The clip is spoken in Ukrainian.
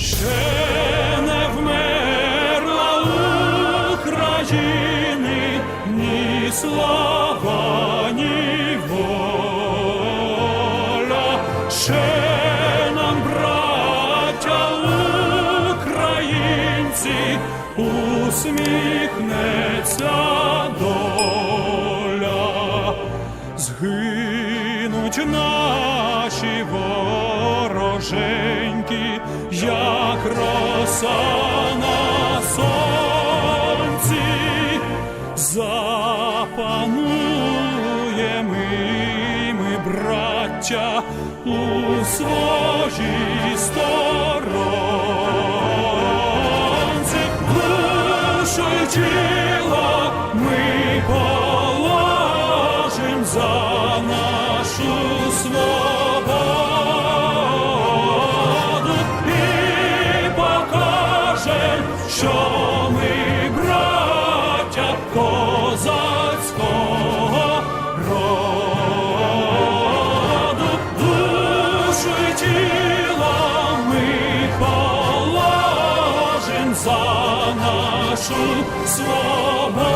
Ще не вмерла України ні слава, воля. Ще нам, браття українці, усміхнеться доля. Згинуть наші вороженьки, як роса на сонці, запануємо ми, браття, у своїй сторонці, душу й ми положим за нашу свободу за нашу свободу.